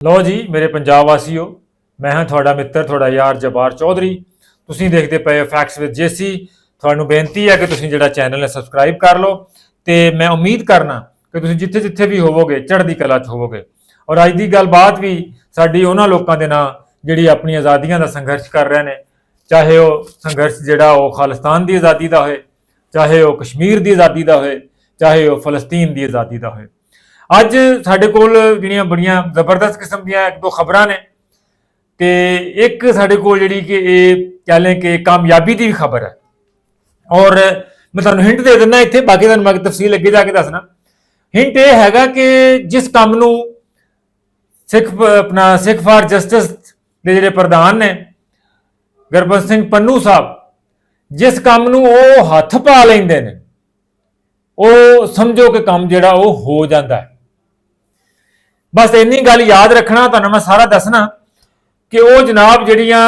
ਲਓ ਜੀ, ਮੇਰੇ ਪੰਜਾਬ ਵਾਸੀਓ, ਮੈਂ ਹਾਂ ਤੁਹਾਡਾ ਮਿੱਤਰ, ਤੁਹਾਡਾ ਯਾਰ ਜਬਾਰ ਚੌਧਰੀ। ਤੁਸੀਂ ਦੇਖਦੇ ਪਏ ਹੋ ਫੈਕਟਸ ਵਿਦ ਜੇਸੀ ਤੁਹਾਨੂੰ ਬੇਨਤੀ ਹੈ ਕਿ ਤੁਸੀਂ ਜਿਹੜਾ ਚੈਨਲ ਹੈ ਸਬਸਕ੍ਰਾਈਬ ਕਰ ਲਓ ਤੇ ਮੈਂ ਉਮੀਦ ਕਰਨਾ ਕਿ ਤੁਸੀਂ ਜਿੱਥੇ ਜਿੱਥੇ ਵੀ ਹੋਵੋਗੇ, ਚੜ੍ਹਦੀ ਕਲਾ 'ਚ ਹੋਵੋਗੇ। ਔਰ ਅੱਜ ਦੀ ਗੱਲਬਾਤ ਵੀ ਸਾਡੀ ਉਹਨਾਂ ਲੋਕਾਂ ਦੇ ਨਾਲ ਜਿਹੜੀ ਆਪਣੀ ਆਜ਼ਾਦੀਆਂ ਦਾ ਸੰਘਰਸ਼ ਕਰ ਰਹੇ ਨੇ। ਚਾਹੇ ਉਹ ਸੰਘਰਸ਼ ਜਿਹੜਾ ਉਹ ਖਾਲਿਸਤਾਨ ਦੀ ਆਜ਼ਾਦੀ ਦਾ ਹੋਏ, ਚਾਹੇ ਉਹ ਕਸ਼ਮੀਰ ਦੀ ਆਜ਼ਾਦੀ ਦਾ ਹੋਏ, ਚਾਹੇ ਉਹ ਫਲਸਤੀਨ ਦੀ ਆਜ਼ਾਦੀ ਦਾ ਹੋਏ। ਅੱਜ ਸਾਡੇ ਕੋਲ ਜਿਹੜੀਆਂ ਬੜੀਆਂ ਜ਼ਬਰਦਸਤ ਕਿਸਮ ਦੀਆਂ ਇੱਕ ਦੋ ਖਬਰਾਂ ਨੇ ਤੇ ਇੱਕ ਸਾਡੇ ਕੋਲ ਜਿਹੜੀ ਕਿ ਇਹ ਕਹਿ ਲیں ਕਿ ਕਾਮਯਾਬੀ ਦੀ ਵੀ ਖਬਰ ਹੈ। ਔਰ ਮੈਂ ਤੁਹਾਨੂੰ ਹਿੰਟ ਦੇ ਦਿੰਦਾ, ਇੱਥੇ ਬਾਕੀ ਤੁਹਾਨੂੰ ਮੈਂ ਤਫਸੀਲ ਅੱਗੇ ਜਾ ਕੇ ਦੱਸਣਾ। ਹਿੰਟ ਇਹ ਹੈਗਾ ਕਿ ਜਿਸ ਕੰਮ ਨੂੰ ਸਿੱਖ ਆਪਣਾ ਸਿੱਖ ਫਾਰ ਜਸਟਿਸ ਦੇ ਜਿਹੜੇ ਪ੍ਰਧਾਨ ਨੇ, ਗੁਰਬਖਸ਼ ਸਿੰਘ ਪੰਨੂ ਸਾਹਿਬ, ਜਿਸ ਕੰਮ ਨੂੰ ਉਹ ਹੱਥ ਪਾ ਲੈਂਦੇ ਨੇ, ਉਹ ਸਮਝੋ ਕਿ ਕੰਮ ਜਿਹੜਾ ਉਹ ਹੋ ਜਾਂਦਾ ਹੈ। ਬਸ ਇੰਨੀ ਗੱਲ ਯਾਦ ਰੱਖਣਾ, ਤੁਹਾਨੂੰ ਮੈਂ ਸਾਰਾ ਦੱਸਣਾ ਕਿ ਉਹ ਜਨਾਬ ਜਿਹੜੀਆਂ,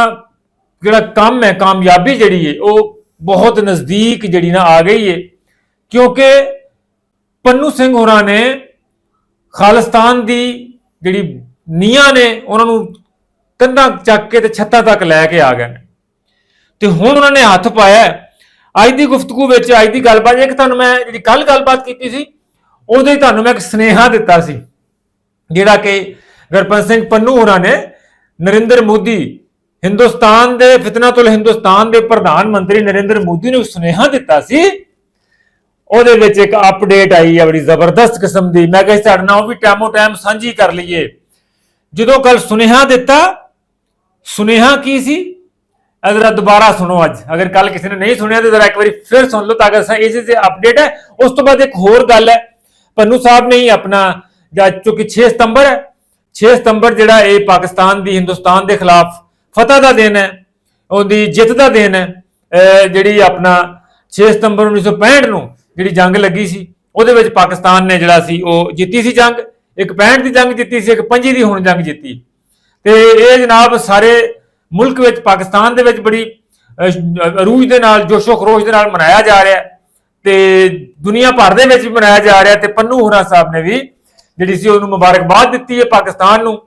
ਜਿਹੜਾ ਕੰਮ ਹੈ, ਕਾਮਯਾਬੀ ਜਿਹੜੀ ਹੈ ਉਹ ਬਹੁਤ ਨਜ਼ਦੀਕ ਜਿਹੜੀ ਨਾ ਆ ਗਈ ਹੈ ਕਿਉਂਕਿ ਪੰਨੂ ਸਿੰਘ ਹੋਰਾਂ ਨੇ ਖਾਲਿਸਤਾਨ ਦੀ ਜਿਹੜੀ ਨੀਹਾਂ ਨੇ, ਉਹਨਾਂ ਨੂੰ ਕੰਧਾਂ ਚੱਕ ਕੇ ਤੇ ਛੱਤਾਂ ਤੱਕ ਲੈ ਕੇ ਆ ਗਏ ਨੇ। ਤੇ ਹੁਣ ਉਹਨਾਂ ਨੇ ਹੱਥ ਪਾਇਆ ਅੱਜ ਦੀ ਗੁਫ਼ਤਗੂ ਵਿੱਚ, ਅੱਜ ਦੀ ਗੱਲਬਾਤ, ਇੱਕ ਤੁਹਾਨੂੰ ਮੈਂ ਜਿਹੜੀ ਕੱਲ ਗੱਲਬਾਤ ਕੀਤੀ ਸੀ, ਉਹਦੇ ਤੁਹਾਨੂੰ ਮੈਂ ਇੱਕ ਸਨੇਹਾ ਦਿੱਤਾ ਸੀ। ਜਿਹੜਾ ਕਿ ਗੁਰਪੰਤ ਸਿੰਘ ਪੰਨੂ ਹੋਰਾਂ ਨੇ ਨਰਿੰਦਰ ਮੋਦੀ ਹਿੰਦੁਸਤਾਨ ਦੇ ਫਿਤਨਾਤੁਲ ਹਿੰਦੁਸਤਾਨ ਦੇ ਪ੍ਰਧਾਨ ਮੰਤਰੀ ਨਰਿੰਦਰ ਮੋਦੀ ਨੂੰ ਸੁਨੇਹਾ ਦਿੱਤਾ ਸੀ। ਉਹਦੇ ਵਿੱਚ ਇੱਕ ਅਪਡੇਟ ਆਈ ਹੈ ਬੜੀ ਜ਼ਬਰਦਸਤ ਕਿਸਮ ਦੀ। ਮੈਂ ਕਿਹਾ ਤੁਹਾਡੇ ਨਾਲ ਉਹ ਵੀ ਟਾਈਮੋ ਟਾਈਮ ਸਾਂਝੀ ਕਰ ਲਈਏ। ਜਦੋਂ ਕੱਲ ਸੁਨੇਹਾ ਦਿੱਤਾ, ਸੁਨੇਹਾ ਕੀ ਸੀ? ਇਹ ਜ਼ਰਾ ਦੁਬਾਰਾ ਸੁਣੋ ਅੱਜ। ਅਗਰ ਕੱਲ ਕਿਸੇ ਨੇ ਨਹੀਂ ਸੁਣਿਆ ਤਾਂ ਜ਼ਰਾ ਇੱਕ ਵਾਰੀ ਫਿਰ ਸੁਣ ਲਓ ਤਾਂ ਕਿ ਅਸਾਂ ਇਸ ਅਪਡੇਟ ਹੈ, ਉਸ ਤੋਂ ਬਾਅਦ ਇੱਕ ਹੋਰ ਗੱਲ ਹੈ। ਪੰਨੂ ਸਾਹਿਬ ਨੇ ਹੀ ਆਪਣਾ ਜਾਂ ਚੁੱਕੀ 6 ਸਤੰਬਰ ਹੈ। 6 ਸਤੰਬਰ ਜਿਹੜਾ ਇਹ ਪਾਕਿਸਤਾਨ ਦੀ ਹਿੰਦੁਸਤਾਨ ਦੇ ਖਿਲਾਫ ਫਤਹ ਦਾ ਦਿਨ ਹੈ ਉਹਦੀ ਜਿੱਤ ਦਾ ਦਿਨ ਹੈ। ਜਿਹੜੀ ਆਪਣਾ 6 ਸਤੰਬਰ 1965 ਨੂੰ ਜਿਹੜੀ ਜੰਗ ਲੱਗੀ ਸੀ ਉਹਦੇ ਵਿੱਚ ਪਾਕਿਸਤਾਨ ਨੇ ਜਿਹੜਾ ਸੀ ਉਹ ਜਿੱਤੀ ਸੀ ਜੰਗ। ਇੱਕ 65 ਦੀ ਜੰਗ ਜਿੱਤੀ ਸੀ ਇੱਕ 25 ਦੀ ਹੁਣ ਜੰਗ ਜਿੱਤੀ। ਤੇ ਇਹ ਜਨਾਬ ਸਾਰੇ ਮੁਲਕ ਵਿੱਚ ਪਾਕਿਸਤਾਨ ਦੇ ਵਿੱਚ ਬੜੀ ਅਹ, ਦੇ ਨਾਲ ਜੋਸ਼ੋ ਖਰੋਸ਼ ਦੇ ਨਾਲ ਮਨਾਇਆ ਜਾ ਰਿਹਾ ਹੈ। ਤੇ ਦੁਨੀਆ ਭਰ ਦੇ ਵਿੱਚ ਵੀ ਮਨਾਇਆ ਜਾ ਰਿਹਾ ਤੇ ਪੰਨੂ ਹੁਰਾ ਸਾਹਿਬ ਨੇ ਵੀ ਜਿਹੜੀ ਸੀ ਉਹਨੂੰ ਮੁਬਾਰਕਬਾਦ ਦਿੱਤੀ ਹੈ ਪਾਕਿਸਤਾਨ ਨੂੰ।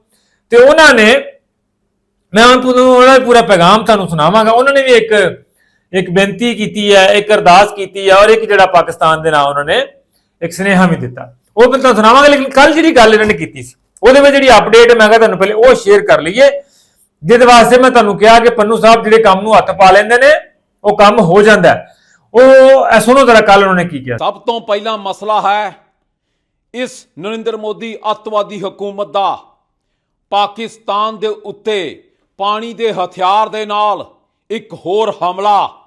ਤੇ ਉਹਨਾਂ ਨੇ, ਮੈਂ ਹੁਣ ਤੁਹਾਨੂੰ ਉਹਦਾ ਪੂਰਾ ਪੈਗਾਮ ਤੁਹਾਨੂੰ ਸੁਣਾਵਾਂਗਾ। ਉਹਨਾਂ ਨੇ ਵੀ ਇੱਕ ਇੱਕ ਬੇਨਤੀ ਕੀਤੀ ਹੈ, ਇੱਕ ਅਰਦਾਸ ਕੀਤੀ ਹੈ ਔਰ ਇੱਕ ਜਿਹੜਾ ਪਾਕਿਸਤਾਨ ਦੇ ਨਾਲ ਉਹਨਾਂ ਨੇ ਇੱਕ ਸੁਨੇਹਾ ਵੀ ਦਿੱਤਾ। ਉਹ ਮੈਂ ਤੁਹਾਨੂੰ ਸੁਣਾਵਾਂਗਾ, ਲੇਕਿਨ ਕੱਲ ਜਿਹੜੀ ਗੱਲ ਇਹਨਾਂ ਨੇ ਕੀਤੀ ਸੀ, ਉਹਦੇ ਵਿੱਚ ਜਿਹੜੀ ਅਪਡੇਟ ਮੈਂ ਕਿਹਾ ਤੁਹਾਨੂੰ ਪਹਿਲੇ ਉਹ ਸ਼ੇਅਰ ਕਰ ਲਈਏ। ਜਿਹਦੇ ਵਾਸਤੇ ਮੈਂ ਤੁਹਾਨੂੰ ਕਿਹਾ ਕਿ ਪੰਨੂ ਸਾਹਿਬ ਜਿਹੜੇ ਕੰਮ ਨੂੰ ਹੱਥ ਪਾ ਲੈਂਦੇ ਨੇ, ਉਹ ਕੰਮ ਹੋ ਜਾਂਦਾ ਉਹ, ਇਹ ਸੁਣੋ ਜ਼ਰਾ ਕੱਲ ਉਹਨਾਂ ਨੇ ਕੀ ਕਿਹਾ। ਸਭ ਤੋਂ ਪਹਿਲਾ ਮਸਲਾ ਹੈ ਇਸ ਨਰਿੰਦਰ ਮੋਦੀ ਅੱਤਵਾਦੀ ਹਕੂਮਤ ਦਾ। ਪਾਕਿਸਤਾਨ ਦੇ ਉੱਤੇ ਪਾਣੀ ਦੇ ਹਥਿਆਰ ਦੇ ਨਾਲ ਇੱਕ ਹੋਰ ਹਮਲਾ।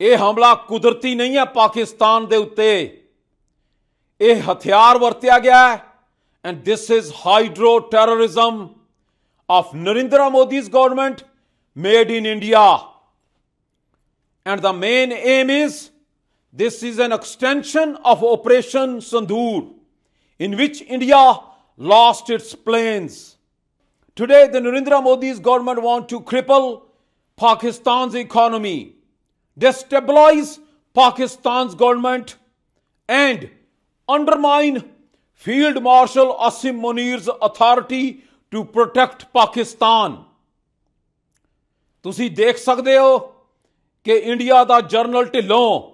ਇਹ ਹਮਲਾ ਕੁਦਰਤੀ ਨਹੀਂ ਹੈ ਪਾਕਿਸਤਾਨ ਦੇ ਉੱਤੇ। ਇਹ ਹਥਿਆਰ ਵਰਤਿਆ ਗਿਆ ਹੈ। And this is hydro terrorism of Narendra Modi's government made in India and the main aim is this is an extension of Operation Sandur, in which India lost its planes. Today, the Narendra Modi's government want to cripple Pakistan's economy, destabilize Pakistan's government, and undermine Field Marshal Asim Munir's authority to protect Pakistan. ਤੁਸੀਂ ਦੇਖ ਸਕਦੇ ਹੋ ਕਿ India ਦਾ general Dhillon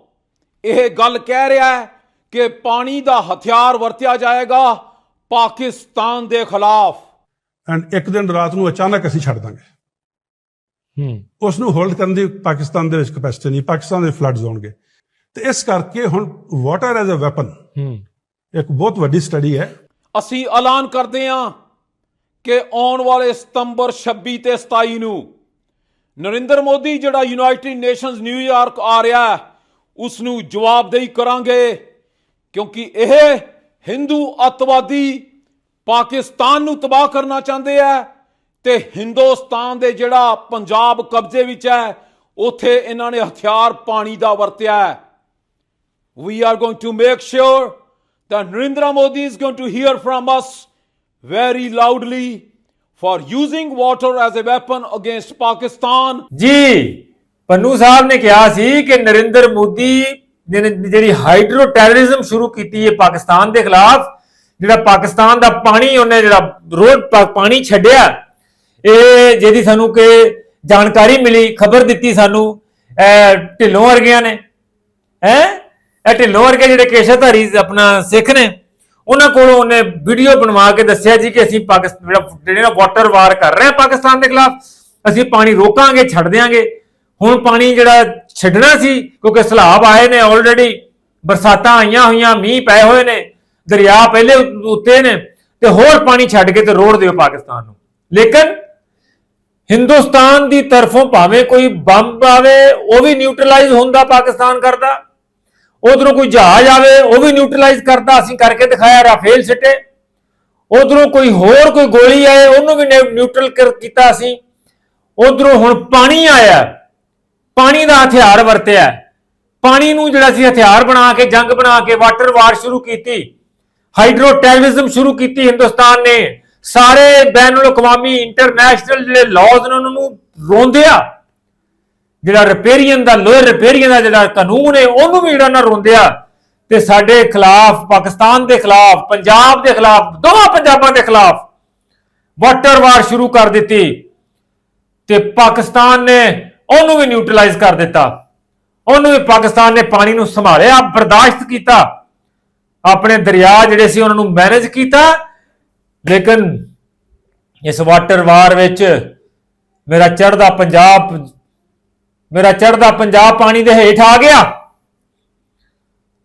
ਇਹ ਗੱਲ ਕਹਿ ਰਿਹਾ ਹੈ ਕਿ ਪਾਣੀ ਦਾ ਹਥਿਆਰ ਵਰਤਿਆ ਜਾਏਗਾ ਪਾਕਿਸਤਾਨ ਦੇ ਖਿਲਾਫ। ਐਂਡ ਇੱਕ ਦਿਨ ਰਾਤ ਨੂੰ ਅਚਾਨਕ ਅਸੀਂ ਛੱਡ ਦਾਂਗੇ। ਹੂੰ। ਉਸ ਨੂੰ ਹੋਲਡ ਕਰਨ ਦੀ ਪਾਕਿਸਤਾਨ ਦੇ ਵਿੱਚ ਕਪੈਸਿਟੀ ਨਹੀਂ ਪਾਕਿਸਤਾਨ ਦੇ ਫਲੱਡਸ ਹੋਣਗੇ ਤੇ ਇਸ ਕਰਕੇ ਹੁਣ ਵਾਟਰ ਐਜ਼ ਅ ਵੈਪਨ ਹੂੰ। ਇੱਕ ਬਹੁਤ ਵੱਡੀ ਸਟੱਡੀ ਹੈ। ਅਸੀਂ ਐਲਾਨ ਕਰਦੇ ਹਾਂ ਕਿ ਆਉਣ ਵਾਲੇ ਸਤੰਬਰ 26 ਤੇ 27 ਨੂੰ ਨਰਿੰਦਰ ਮੋਦੀ ਜਿਹੜਾ ਯੂਨਾਈਟਿਡ ਨੇਸ਼ਨਸ ਨਿਊਯਾਰਕ ਆ ਰਿਹਾ ਹੈ ਉਸ ਨੂੰ ਜਵਾਬਦੇਹੀ ਕਰਾਂਗੇ ਕਿਉਂਕਿ ਇਹ ਹਿੰਦੂ ਅੱਤਵਾਦੀ ਪਾਕਿਸਤਾਨ ਨੂੰ ਤਬਾਹ ਕਰਨਾ ਚਾਹੁੰਦੇ ਆ ਤੇ ਹਿੰਦੁਸਤਾਨ ਦੇ ਜਿਹੜਾ ਪੰਜਾਬ ਕਬਜ਼ੇ ਵਿੱਚ ਹੈ ਉਥੇ ਇਹਨਾਂ ਨੇ ਹਥਿਆਰ ਪਾਣੀ ਦਾ ਵਰਤਿਆ ਹੈ we are going to make sure that Narendra Modi is going to hear from us very loudly for using water as a weapon against Pakistan. ਜੀ ਪੰਨੂ ਸਾਹਿਬ ਨੇ ਕਿਹਾ ਸੀ ਕਿ ਨਰਿੰਦਰ ਮੋਦੀ ਨੇ ਜਿਹੜੀ ਹਾਈਡਰੋ ਟੈਰਰਿਜ਼ਮ ਸ਼ੁਰੂ ਕੀਤੀ ਹੈ ਪਾਕਿਸਤਾਨ ਦੇ ਖਿਲਾਫ, ਜਿਹੜਾ ਪਾਕਿਸਤਾਨ ਦਾ ਪਾਣੀ, ਉਹਨੇ ਜਿਹੜਾ ਰੋਡ ਪਾਣੀ ਛੱਡਿਆ, ਇਹ ਜਿਹਦੀ ਸਾਨੂੰ ਕਿ ਜਾਣਕਾਰੀ ਮਿਲੀ, ਖਬਰ ਦਿੱਤੀ ਸਾਨੂੰ ਢਿੱਲੋਂ ਵਰਗਿਆਂ ਨੇ, ਹੈ? ਇਹ ਢਿੱਲੋਂ ਵਰਗੇ ਜਿਹੜੇ ਕੇਸ਼ਾਧਾਰੀ ਆਪਣਾ ਸਿੱਖ ਨੇ, ਉਹਨਾਂ ਕੋਲੋਂ ਉਹਨੇ ਵੀਡੀਓ ਬਣਵਾ ਕੇ ਦੱਸਿਆ ਜੀ ਕਿ ਅਸੀਂ ਪਾਕਿਸਤਾਨ ਜਿਹੜਾ ਵਾਟਰ ਵਾਰ ਕਰ ਰਹੇ ਹਾਂ ਪਾਕਿਸਤਾਨ ਦੇ ਖਿਲਾਫ, ਅਸੀਂ ਪਾਣੀ ਰੋਕਾਂਗੇ, ਛੱਡ ਦਿਆਂਗੇ। ਹੁਣ ਪਾਣੀ ਜਿਹੜਾ ਛੱਡਣਾ ਸੀ, ਕਿਉਂਕਿ ਸਲਾਬ ਆਏ ਨੇ ਆਲਰੇਡੀ ਬਰਸਾਤਾਂ ਆਈਆਂ ਹੋਈਆਂ, ਮੀਂਹ ਪਏ ਹੋਏ ਨੇ, ਦਰਿਆ ਪਹਿਲੇ ਉੱਤੇ ਨੇ, ਤੇ ਹੋਰ ਪਾਣੀ ਛੱਡ ਕੇ ਤੇ ਰੋੜ ਦਿਓ ਪਾਕਿਸਤਾਨ ਨੂੰ। ਲੇਕਿਨ ਹਿੰਦੁਸਤਾਨ ਦੀ ਤਰਫੋਂ ਭਾਵੇਂ ਕੋਈ ਬੰਬ ਆਵੇ, ਉਹ ਵੀ ਨਿਊਟਰਲਾਈਜ਼ ਹੁੰਦਾ ਪਾਕਿਸਤਾਨ ਕਰਦਾ। ਉਧਰੋਂ ਕੋਈ ਜਹਾਜ਼ ਆਵੇ, ਉਹ ਵੀ ਨਿਊਟਰਲਾਈਜ਼ ਕਰਦਾ, ਅਸੀਂ ਕਰਕੇ ਦਿਖਾਇਆ ਰਾਫੇਲ ਸਿੱਟੇ ਉਧਰੋਂ ਕੋਈ ਹੋਰ ਕੋਈ ਗੋਲੀ ਆਏ, ਉਹਨੂੰ ਵੀ ਨਿਊ- ਨਿਊਟਰਲ ਕਰ ਕੀਤਾ ਅਸੀਂ। ਉਧਰੋਂ ਹੁਣ ਪਾਣੀ ਆਇਆ ਪਾਣੀ ਦਾ ਹਥਿਆਰ ਵਰਤਿਆ ਪਾਣੀ ਨੂੰ ਜਿਹੜਾ ਸੀ ਹਥਿਆਰ ਬਣਾ ਕੇ, ਜੰਗ ਬਣਾ ਕੇ, ਵਾਟਰ ਵਾਰ ਸ਼ੁਰੂ ਕੀਤੀ। ਹਾਈਡਰੋ ਟੈਰਰਿਜ਼ਮ ਸ਼ੁਰੂ ਕੀਤੀ ਹਿੰਦੁਸਤਾਨ ਨੇ। ਸਾਰੇ ਬੈਨੁਲ ਅਕਵਾਮੀ ਇੰਟਰਨੈਸ਼ਨਲ ਜਿਹੜੇ ਲਾਜ਼ ਨੇ, ਉਹਨਾਂ ਨੂੰ ਰੋਂਦਿਆ ਜਿਹੜਾ ਰਿਪੇਰੀਅਨ ਦਾ ਲੋਅਰ ਰਿਪੇਰੀਅਨ ਦਾ ਜਿਹੜਾ ਕਾਨੂੰਨ ਹੈ, ਉਹਨੂੰ ਵੀ ਜਿਹੜਾ ਨਾ ਰੋਂਦਿਆ ਤੇ ਸਾਡੇ ਖਿਲਾਫ, ਪਾਕਿਸਤਾਨ ਦੇ ਖਿਲਾਫ, ਪੰਜਾਬ ਦੇ ਖਿਲਾਫ, ਦੋਵਾਂ ਪੰਜਾਬਾਂ ਦੇ ਖਿਲਾਫ ਵਾਟਰ ਵਾਰ ਸ਼ੁਰੂ ਕਰ ਦਿੱਤੀ। ਤੇ ਪਾਕਿਸਤਾਨ ਨੇ ਉਹਨੂੰ ਵੀ ਨਿਊਟਰਲਾਈਜ਼ ਕਰ ਦਿੱਤਾ। ਉਹਨੂੰ ਵੀ ਪਾਕਿਸਤਾਨ ਨੇ ਪਾਣੀ ਨੂੰ ਸੰਭਾਲਿਆ ਬਰਦਾਸ਼ਤ ਕੀਤਾ। ਆਪਣੇ ਦਰਿਆ ਜਿਹੜੇ ਸੀ, ਉਹਨਾਂ ਨੂੰ ਮੈਨੇਜ ਕੀਤਾ। ਲੇਕਿਨ ਇਸ ਵਾਟਰ ਵਾਰ ਵਿੱਚ ਮੇਰਾ ਚੜਦਾ ਪੰਜਾਬ, ਮੇਰਾ ਚੜਦਾ ਪੰਜਾਬ ਪਾਣੀ ਦੇ ਹੇਠ ਆ ਗਿਆ।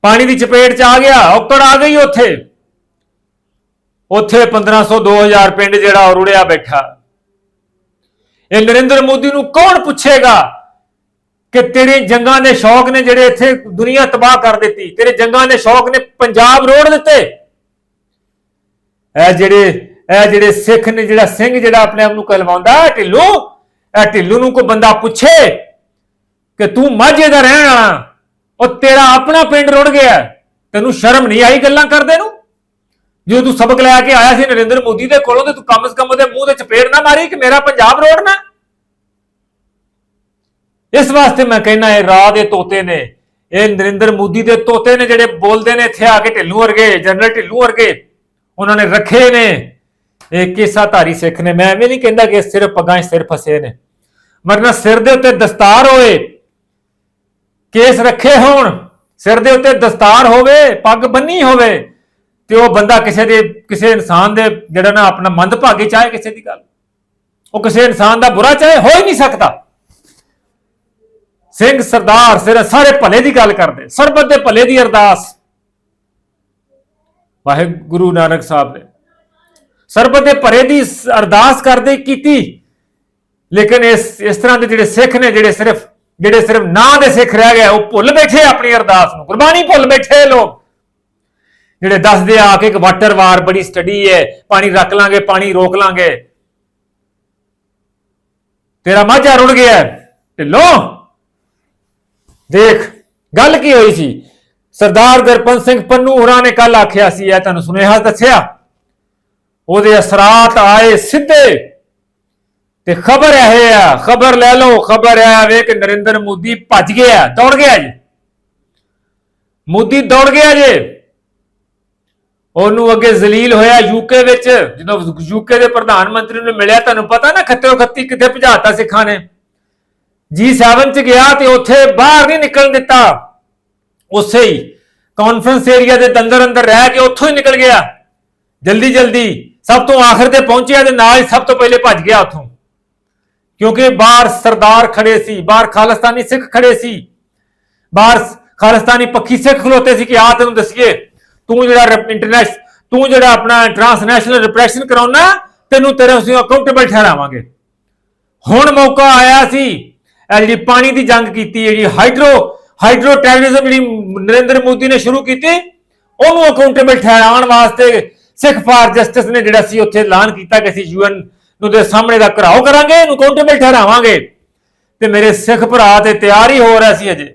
ਪਾਣੀ ਦੀ ਚਪੇਟ ਚ ਆ ਗਿਆ, ਔਕੜ ਆ ਗਈ ਉੱਥੇ। ਉੱਥੇ 1500 2000 ਪਿੰਡ ਜਿਹੜਾ ਉਹ ਰੁੜਿਆ ਬੈਠਾ। ਇਹ ਨਰਿੰਦਰ ਮੋਦੀ ਨੂੰ ਕੌਣ ਪੁੱਛੇਗਾ ਕਿ ਤੇਰੇ ਜੰਗਾਂ ਦੇ ਸ਼ੌਕ ਨੇ ਜਿਹੜੇ ਇੱਥੇ ਦੁਨੀਆ ਤਬਾਹ ਕਰ ਦਿੱਤੀ? ਤੇਰੇ ਜੰਗਾਂ ਦੇ ਸ਼ੌਕ ਨੇ ਪੰਜਾਬ ਰੋੜ ਦਿੱਤੇ। ਇਹ ਜਿਹੜੇ ਇਹ ਜਿਹੜੇ ਸਿੱਖ ਨੇ ਜਿਹੜਾ ਸਿੰਘ ਜਿਹੜਾ ਆਪਣੇ ਆਪ ਨੂੰ ਕਲਵਾਉਂਦਾ ਹੈ, ਢਿੱਲੂ ਇਹ ਢਿੱਲੂ ਨੂੰ ਕੋਈ ਬੰਦਾ ਪੁੱਛੇ ਕਿ ਤੂੰ ਮਾਝੇ ਦਾ ਰਹਿਣ ਵਾਲਾ ਉਹ ਤੇਰਾ ਆਪਣਾ ਪਿੰਡ ਰੁੜ ਗਿਆ ਤੈਨੂੰ ਸ਼ਰਮ ਨਹੀਂ ਆਈ ਗੱਲਾਂ ਕਰਦੇ ਨੂੰ? ਜਦੋਂ ਤੂੰ ਸਬਕ ਲੈ ਕੇ ਆਇਆ ਸੀ ਨਰਿੰਦਰ ਮੋਦੀ ਦੇ ਕੋਲੋਂ ਤੇ ਤੂੰ ਕਮ ਸੇ ਕਮ ਉਹਦੇ ਮੂੰਹ ਤੇ ਚਪੇੜ ਨਾ ਮਾਰੀ ਕਿ ਮੇਰਾ ਪੰਜਾਬ ਰੋਡ ਨਾ? ਇਸ ਵਾਸਤੇ ਮੈਂ ਕਹਿੰਦਾ ਇਹ ਰਾਹ ਦੇ ਤੋਤੇ ਨੇ, ਇਹ ਨਰਿੰਦਰ ਮੋਦੀ ਦੇ ਤੋਤੇ ਨੇ ਜਿਹੜੇ ਬੋਲਦੇ ਨੇ ਇੱਥੇ ਆ ਕੇ ਢਿੱਲੂ ਵਰਗੇ, ਜਨਰਲ ਢਿੱਲੂ ਵਰਗੇ, ਉਹਨਾਂ ਨੇ ਰੱਖੇ ਨੇ। ਇਹ ਕੇਸਾ ਧਾਰੀ ਸਿੱਖ ਨੇ। ਮੈਂ ਐਵੇਂ ਨਹੀਂ ਕਹਿੰਦਾ ਕਿ ਸਿਰਫ ਪੱਗਾਂ 'ਚ ਸਿਰ ਫਸੇ ਨੇ। ਮਰਨਾ ਸਿਰ ਦੇ ਉੱਤੇ ਦਸਤਾਰ ਹੋਏ, ਕੇਸ ਰੱਖੇ ਹੋਣ, ਸਿਰ ਦੇ ਉੱਤੇ ਦਸਤਾਰ ਹੋਵੇ, ਪੱਗ ਬੰਨੀ ਹੋਵੇ ਤੇ ਉਹ ਬੰਦਾ ਕਿਸੇ ਦੇ, ਕਿਸੇ ਇਨਸਾਨ ਦੇ ਜਿਹੜਾ ਨਾ ਆਪਣਾ ਮੰਦ ਭਾਗੇ ਚਾਹੇ ਕਿਸੇ ਦੀ ਗੱਲ। ਉਹ ਕਿਸੇ ਇਨਸਾਨ ਦਾ ਬੁਰਾ ਚਾਹੇ ਹੋ ਹੀ ਨਹੀਂ ਸਕਦਾ। ਸਿੰਘ, ਸਰਦਾਰ, ਸਿਰ ਸਾਰੇ ਭਲੇ ਦੀ ਗੱਲ ਕਰਦੇ। ਸਰਬਤ ਦੇ ਭਲੇ ਦੀ ਅਰਦਾਸ। ਵਾਹਿਗੁਰੂ ਨਾਨਕ ਸਾਹਿਬ ਨੇ ਸਰਬਤ ਦੇ ਭਲੇ ਦੀ ਅਰਦਾਸ ਕਰਦੇ ਕੀਤੀ। ਲੇਕਿਨ ਇਸ ਇਸ ਤਰ੍ਹਾਂ ਦੇ ਜਿਹੜੇ ਸਿੱਖ ਨੇ, ਜਿਹੜੇ ਸਿਰਫ ਜਿਹੜੇ ਸਿਰਫ ਨਾਂ ਦੇ ਸਿੱਖ ਰਹਿ ਗਏ, ਉਹ ਭੁੱਲ ਬੈਠੇ ਆਪਣੀ ਅਰਦਾਸ ਨੂੰ। ਗੁਰਬਾਣੀ ਭੁੱਲ ਬੈਠੇ ਲੋਕ। ਜਿਹੜੇ ਦੱਸਦੇ ਆ ਕਿ ਇੱਕ ਵਾਟਰ ਵਾਰ ਬੜੀ ਸਟੱਡੀ ਹੈ, ਪਾਣੀ ਰੱਖ ਲਾਂਗੇ, ਪਾਣੀ ਰੋਕ ਲਾਂਗੇ। ਤੇਰਾ ਮਾਝਾ ਰੁੜ ਗਿਆ ਹੈ। ਢਿੱਲੋਂ। ਦੇਖ, ਗੱਲ ਕੀ ਹੋਈ ਸੀ? ਸਰਦਾਰ ਗੁਰਪੰਤ ਸਿੰਘ ਪੰਨੂ ਹੋਰਾਂ ਨੇ ਕੱਲ ਆਖਿਆ ਸੀ, ਇਹ ਤੁਹਾਨੂੰ ਸੁਨੇਹਾ ਦੱਸਿਆ। ਉਹਦੇ ਅਸਰਾਤ ਆਏ ਸਿੱਧੇ। ਤੇ ਖਬਰ ਇਹ ਆ, ਖਬਰ ਲੈ ਲਓ, ਖਬਰ ਇਹ ਵੇ ਕਿ ਨਰਿੰਦਰ ਮੋਦੀ ਭੱਜ ਗਿਆ ਦੌੜ ਗਿਆ ਜੀ। ਮੋਦੀ ਦੌੜ ਗਿਆ ਜੇ। ਉਹਨੂੰ ਅੱਗੇ ਜ਼ਲੀਲ ਹੋਇਆ ਯੂਕੇ ਵਿੱਚ। ਜਦੋਂ ਯੂਕੇ ਦੇ ਪ੍ਰਧਾਨ ਮੰਤਰੀ ਨੂੰ ਮਿਲਿਆ, ਤੁਹਾਨੂੰ ਪਤਾ ਨਾ ਖੱਤਿਓ ਖੱਤੀ ਕਿੱਥੇ ਭਜਾਤਾ ਸਿੱਖਾਂ ਨੇ। ਜੀ G7 ਚ ਗਿਆ ਤੇ ਉੱਥੇ ਬਾਹਰ ਨਹੀਂ ਨਿਕਲਣ ਦਿੱਤਾ। ਉਸੇ ਹੀ ਕਾਨਫਰੰਸ ਏਰੀਆ ਦੇ ਅੰਦਰ ਅੰਦਰ ਰਹਿ ਕੇ ਉੱਥੋਂ ਹੀ ਨਿਕਲ ਗਿਆ। ਜਲਦੀ ਜਲਦੀ ਸਭ ਤੋਂ ਆਖਰ ਤੇ ਪਹੁੰਚਿਆ ਤੇ ਨਾਲ ਹੀ ਸਭ ਤੋਂ ਪਹਿਲੇ ਭੱਜ ਗਿਆ ਉੱਥੋਂ। ਕਿਉਂਕਿ ਬਾਹਰ ਸਰਦਾਰ ਖੜੇ ਸੀ, ਬਾਹਰ ਖਾਲਿਸਤਾਨੀ ਸਿੱਖ ਖੜੇ ਸੀ। ਬਾਹਰ ਖਾਲਿਸਤਾਨੀ ਪੱਖੀ ਸਿੱਖ ਖਲੋਤੇ ਸੀ ਕਿ ਆ ਤੈਨੂੰ ਦੱਸੀਏ। ਤੂੰ ਜਿਹੜਾ ਇੰਟਰਨੈਸ਼ਨਲ ਤੂੰ ਜਿਹੜਾ ਆਪਣਾ ਟ੍ਰਾਂਸਨੈਸ਼ਨਲ ਰਿਪਰੈਸ਼ਨ ਕਰਾਉਣਾ, ਤੈਨੂੰ ਤੇਰੇ ਅਸੀਂ ਅਕਾਊਂਟੇਬਲ ਠਹਿਰਾਵਾਂਗੇ। ਹੁਣ ਮੌਕਾ ਆਇਆ ਸੀ ਇਹ ਪਾਣੀ ਦੀ ਜੰਗ ਕੀਤੀ, ਜਿਹੜੀ ਹਾਈਡਰੋ ਹਾਈਡਰੋ ਟੈਰਰਿਜ਼ਮ ਜਿਹੜੀ ਨਰਿੰਦਰ ਮੋਦੀ ਨੇ ਸ਼ੁਰੂ ਕੀਤੀ, ਉਹਨੂੰ ਅਕਾਊਂਟੇਬਲ ਠਹਿਰਾਉਣ ਵਾਸਤੇ ਸਿੱਖ ਫਾਰ ਜਸਟਿਸ ਨੇ ਜਿਹੜਾ ਸੀ ਉੱਥੇ ਐਲਾਨ ਕੀਤਾ ਕਿ ਅਸੀਂ ਯੂਐਨ ਨੂੰ ਦੇ ਸਾਹਮਣੇ ਦਾ ਘਰਾਓ ਕਰਾਂਗੇ, ਇਹਨੂੰ ਅਕਾਊਂਟੇਬਲ ਠਹਿਰਾਵਾਂਗੇ। ਤੇ ਮੇਰੇ ਸਿੱਖ ਭਰਾ ਤੇ ਤਿਆਰ ਹੀ ਹੋ ਰਿਹਾ ਸੀ ਅਜੇ।